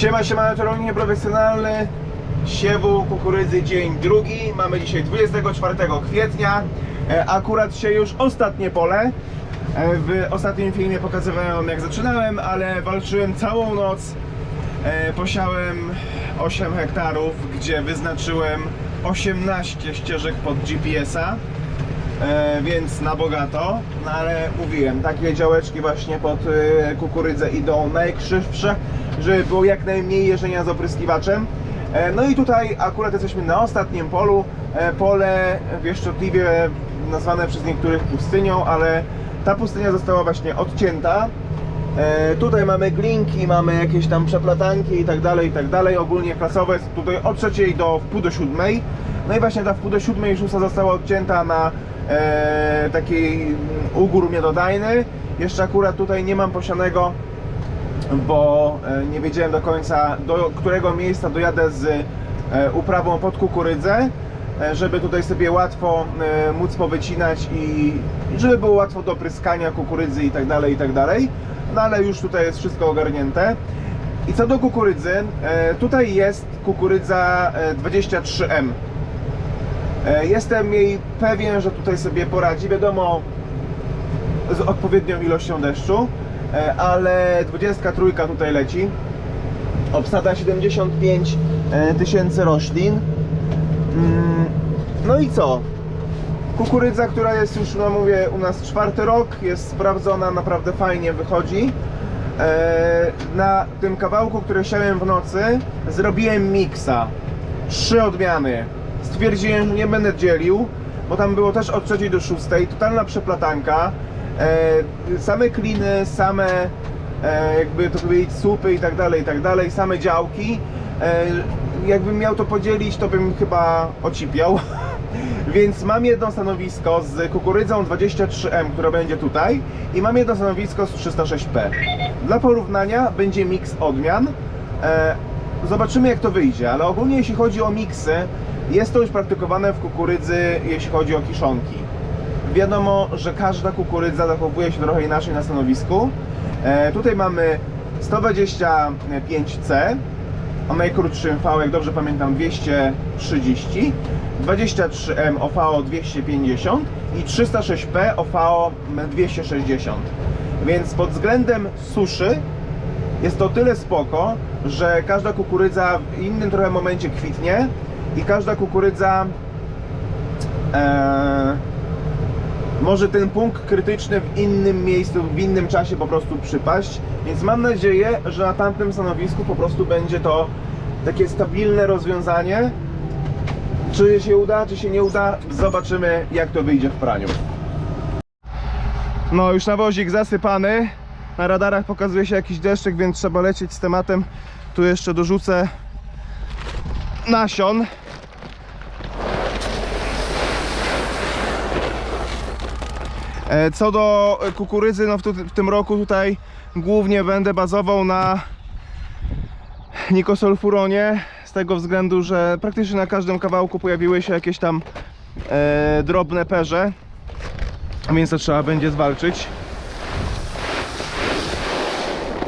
Siema, siema, czarownik nieprofesjonalny. Siewu kukurydzy dzień drugi. Mamy dzisiaj 24 kwietnia. E, Akurat się już ostatnie pole. E, W ostatnim filmie pokazywałem jak zaczynałem Ale walczyłem całą noc. E, Posiałem 8 hektarów Gdzie wyznaczyłem 18 ścieżek pod GPS-a e, więc na bogato, no ale mówiłem, takie działeczki właśnie pod e, kukurydzę idą najkrzywsze, żeby było jak najmniej jeżdżenia z opryskiwaczem. E, no i tutaj akurat jesteśmy na ostatnim polu, pole wieszczotliwie nazwane przez niektórych pustynią, ale ta pustynia została właśnie odcięta. Tutaj mamy glinki, mamy jakieś tam przeplatanki i tak dalej, i tak dalej. Ogólnie klasowe jest tutaj od trzeciej do wpół do siódmej. No i właśnie ta wpół do siódmej szósta została odcięta na e, taki ugór miododajny. Jeszcze akurat tutaj nie mam posianego, bo e, nie wiedziałem do końca do którego miejsca dojadę z e, uprawą pod kukurydzę, e, żeby tutaj sobie łatwo móc powycinać i żeby było łatwo do pryskania kukurydzy i tak dalej, i tak dalej. No ale już tutaj jest wszystko ogarnięte. I co do kukurydzy, tutaj jest kukurydza e, 23M. E, Jestem jej pewien, że tutaj sobie poradzi. Wiadomo, z odpowiednią ilością deszczu, e, ale 23 tutaj leci. Obsada 75 e, tysięcy roślin. Mm, No i co? Kukurydza, która jest już, no mówię, u nas czwarty rok, jest sprawdzona, naprawdę fajnie wychodzi. Na tym kawałku, który siałem w nocy, zrobiłem miksa. Trzy odmiany. Stwierdziłem, że nie będę dzielił, bo tam było też od trzeciej do szóstej, totalna przeplatanka. E, Same kliny, same e, jakby to powiedzieć słupy i tak dalej, i tak dalej, same działki. E, Jakbym miał to podzielić, to bym chyba ocipiał. Więc mam jedno stanowisko z kukurydzą 23M, która będzie tutaj i mam jedno stanowisko z 306P. Dla porównania będzie miks odmian. E, Zobaczymy jak to wyjdzie, ale ogólnie jeśli chodzi o miksy, jest to już praktykowane w kukurydzy, jeśli chodzi o kiszonki. Wiadomo, że każda kukurydza zachowuje się trochę inaczej na stanowisku. E, tutaj mamy 125C, o najkrótszym V, jak dobrze pamiętam, 230, 23M OVO 250 i 306P OVO 260. Więc pod względem suszy jest to tyle spoko, że każda kukurydza w innym trochę momencie kwitnie i każda kukurydza e, może ten punkt krytyczny w innym miejscu, w innym czasie po prostu przypaść. Więc mam nadzieję, że na tamtym stanowisku po prostu będzie to takie stabilne rozwiązanie. Czy się uda, czy się nie uda, zobaczymy jak to wyjdzie w praniu. No już nawozik zasypany. Na radarach pokazuje się jakiś deszczek, więc trzeba lecieć z tematem. Tu jeszcze dorzucę nasion. E, Co do kukurydzy, no w, tu, w tym roku tutaj głównie będę bazował na nikosolfuronie z tego względu, że praktycznie na każdym kawałku pojawiły się jakieś tam e, drobne perze, więc to trzeba będzie zwalczyć.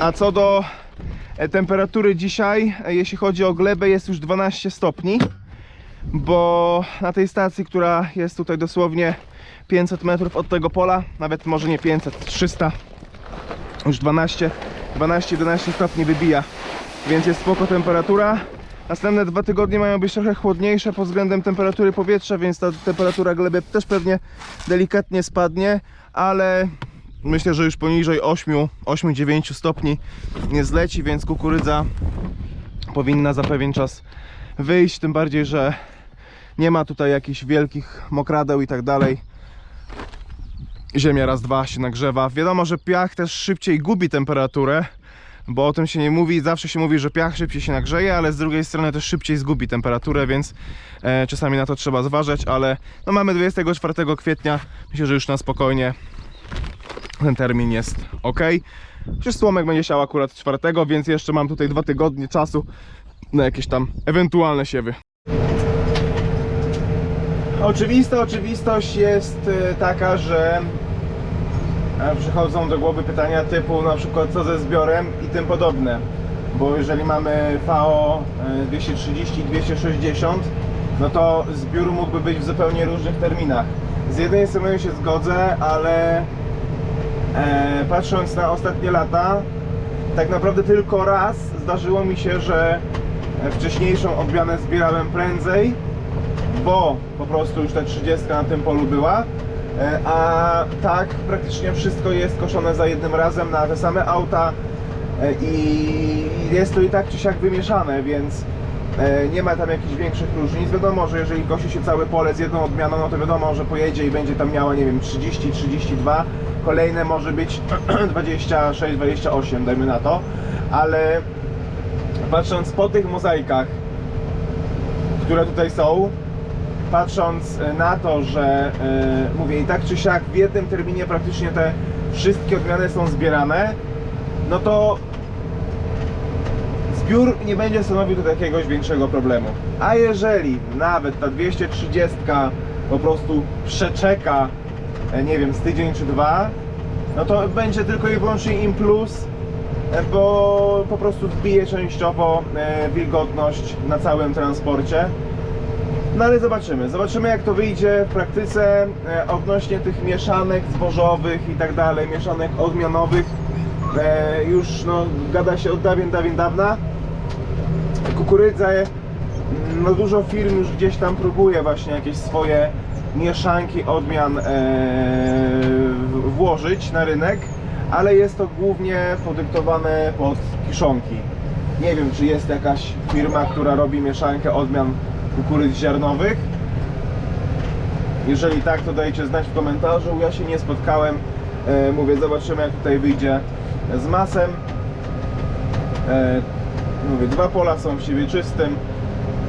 A co do temperatury dzisiaj, e, jeśli chodzi o glebę, jest już 12 stopni, bo na tej stacji, która jest tutaj dosłownie 500 metrów od tego pola, nawet może nie 500, 300, już 12, 12-11 stopni wybija, więc jest spoko temperatura. Następne dwa tygodnie mają być trochę chłodniejsze pod względem temperatury powietrza, więc ta temperatura gleby też pewnie delikatnie spadnie, ale myślę, że już poniżej 8-9 stopni nie zleci, więc kukurydza powinna za pewien czas wyjść, tym bardziej, że nie ma tutaj jakichś wielkich mokradeł i tak dalej. Ziemia raz, dwa się nagrzewa. Wiadomo, że piach też szybciej gubi temperaturę, bo o tym się nie mówi. Zawsze się mówi, że piach szybciej się nagrzeje, ale z drugiej strony też szybciej zgubi temperaturę, więc e, czasami na to trzeba zważać, ale no mamy 24 kwietnia. Myślę, że już na spokojnie ten termin jest ok. Przecież słomek będzie siał akurat 4, więc jeszcze mam tutaj dwa tygodnie czasu na jakieś tam ewentualne siewy. Oczywista oczywistość jest e, taka, że e, przychodzą do głowy pytania typu na przykład co ze zbiorem i tym podobne. bo jeżeli mamy VO e, 230 i 260, no to zbiór mógłby być w zupełnie różnych terminach. Z jednej strony się zgodzę, ale e, patrząc na ostatnie lata, tak naprawdę tylko raz zdarzyło mi się, że wcześniejszą odmianę zbierałem prędzej, bo po prostu już ta 30 na tym polu była. E, A tak praktycznie wszystko jest koszone za jednym razem na te same auta e, i jest to i tak czy siak wymieszane, więc nie ma tam jakichś większych różnic. Wiadomo, że jeżeli kosi się całe pole z jedną odmianą, no to wiadomo, że pojedzie i będzie tam miała, nie wiem, 30, 32, kolejne może być 26, 28, dajmy na to, ale patrząc po tych mozaikach, które tutaj są, patrząc e, na to, że e, mówię i tak czy siak w jednym terminie praktycznie te wszystkie odmiany są zbierane, no to zbiór nie będzie stanowił tu jakiegoś większego problemu. A jeżeli nawet ta 230 po prostu przeczeka, e, nie wiem, z tydzień czy dwa, no to będzie tylko i wyłącznie im plus, e, bo po prostu zbije częściowo e, wilgotność na całym transporcie. No ale zobaczymy, zobaczymy jak to wyjdzie w praktyce odnośnie tych mieszanek zbożowych i tak dalej, mieszanek odmianowych. Już no, gada się od dawien, dawien dawna. Kukurydzę, no dużo firm już gdzieś tam próbuje właśnie jakieś swoje mieszanki odmian e, włożyć na rynek, ale jest to głównie podyktowane pod kiszonki. Nie wiem, czy jest jakaś firma, która robi mieszankę odmian kukurydz ziarnowych. Jeżeli tak, to dajcie znać w komentarzu. Ja się nie spotkałem. E, mówię, zobaczymy jak tutaj wyjdzie z masem. E, mówię, dwa pola są w siebie czystym.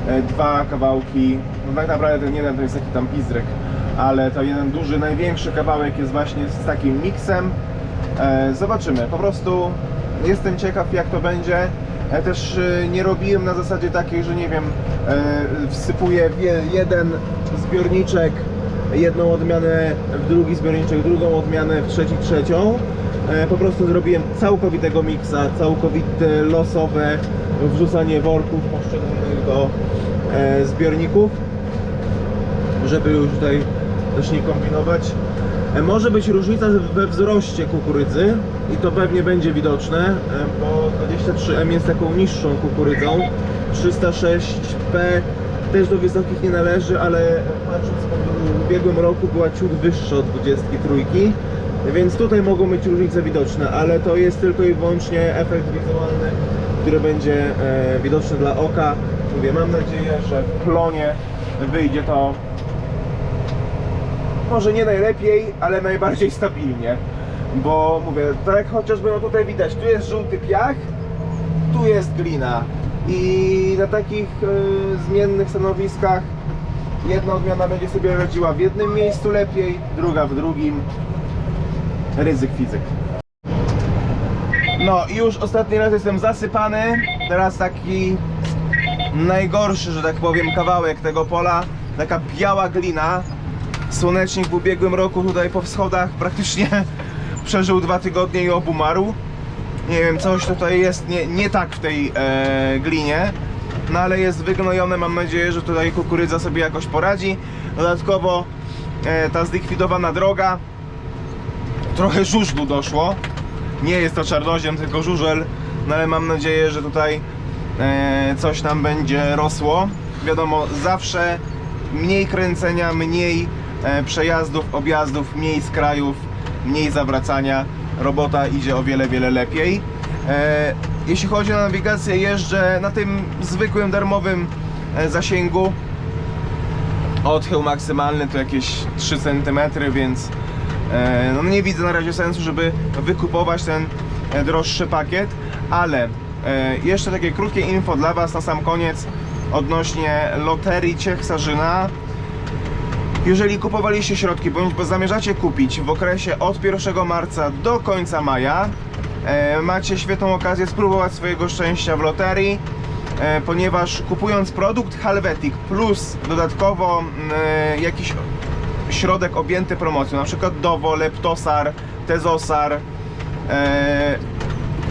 E, dwa kawałki. No tak naprawdę ten jeden to jest taki tam pizdryk, ale to jeden duży, największy kawałek jest właśnie z takim miksem. E, zobaczymy. Po prostu jestem ciekaw jak to będzie. Ja też e, nie robiłem na zasadzie takiej, że nie wiem, wsypuję jeden zbiorniczek, jedną odmianę w drugi zbiorniczek, drugą odmianę w trzeci, trzecią. E, Po prostu zrobiłem całkowitego miksa, całkowite losowe wrzucanie worków poszczególnych do e, zbiorników, żeby już tutaj też nie kombinować. E, Może być różnica we wzroście kukurydzy i to pewnie będzie widoczne, bo 23M jest taką niższą kukurydzą. 306P też do wysokich nie należy, ale patrząc po ubiegłym roku była ciut wyższa od 23, więc tutaj mogą być różnice widoczne, ale to jest tylko i wyłącznie efekt wizualny, który będzie e, widoczny dla oka. Mówię, mam nadzieję, że w plonie wyjdzie to może nie najlepiej, ale najbardziej stabilnie. Bo mówię, tak chociażby no tutaj widać, tu jest żółty piach, tu jest glina. I na takich e, zmiennych stanowiskach jedna odmiana będzie sobie radziła w jednym miejscu lepiej, druga w drugim. Ryzyk fizyk. No i już ostatni raz jestem zasypany. Teraz taki najgorszy, że tak powiem, kawałek tego pola. Taka biała glina. Słonecznik w ubiegłym roku tutaj po wschodach praktycznie przeżył dwa tygodnie i obumarł. Nie wiem, coś tutaj jest nie, nie tak w tej e, glinie. No ale jest wygnojone, mam nadzieję, że tutaj kukurydza sobie jakoś poradzi. Dodatkowo e, ta zlikwidowana droga. Trochę żużlu doszło. Nie jest to czarnoziem, tylko żużel. No ale mam nadzieję, że tutaj e, coś nam będzie rosło. Wiadomo, zawsze mniej kręcenia, mniej e, przejazdów, objazdów, mniej skrajów, mniej zawracania. Robota idzie o wiele, wiele lepiej. E, jeśli chodzi o nawigację, jeżdżę na tym zwykłym, darmowym e, zasięgu. Odchył maksymalny to jakieś 3 cm, więc e, no nie widzę na razie sensu, żeby wykupować ten droższy pakiet, ale jeszcze takie krótkie info dla Was na sam koniec odnośnie loterii Ciech Sarzyna. Jeżeli kupowaliście środki, bądź bo zamierzacie kupić w okresie od 1 marca do końca maja, e, macie świetną okazję spróbować swojego szczęścia w loterii, e, ponieważ kupując produkt Helvetic plus dodatkowo e, jakiś środek objęty promocją, na przykład Dowo, Leptosar, Tezosar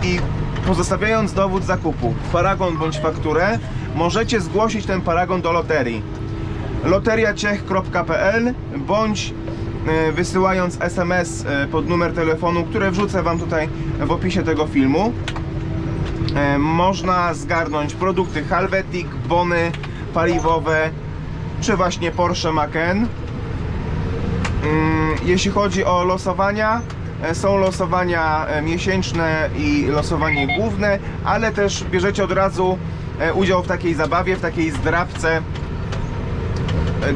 i Pozostawiając dowód zakupu, paragon bądź fakturę, możecie zgłosić ten paragon do loterii loteriaciech.pl bądź e, wysyłając SMS e, pod numer telefonu, które wrzucę Wam tutaj w opisie tego filmu. E, Można zgarnąć produkty Halvetic, bony paliwowe czy właśnie Porsche Macan. Mm, Jeśli chodzi o losowania, są losowania miesięczne i losowanie główne, ale też bierzecie od razu udział w takiej zabawie, w takiej zdrabce,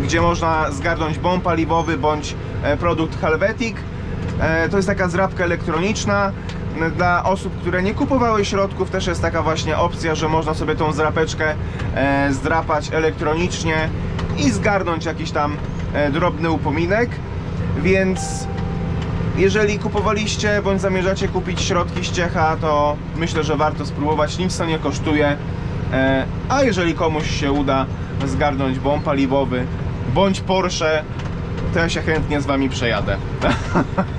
gdzie można zgarnąć bon paliwowy bądź e, produkt Halvetic. E, To jest taka zdrabka elektroniczna. E, Dla osób, które nie kupowały środków, też jest taka właśnie opcja, że można sobie tą zdrapeczkę e, zdrapać elektronicznie i zgarnąć jakiś tam e, drobny upominek. Więc jeżeli kupowaliście bądź zamierzacie kupić środki z Ciecha, to myślę, że warto spróbować. Nic to nie kosztuje. E, A jeżeli komuś się uda zgarnąć bon paliwowy bądź Porsche, to ja się chętnie z Wami przejadę.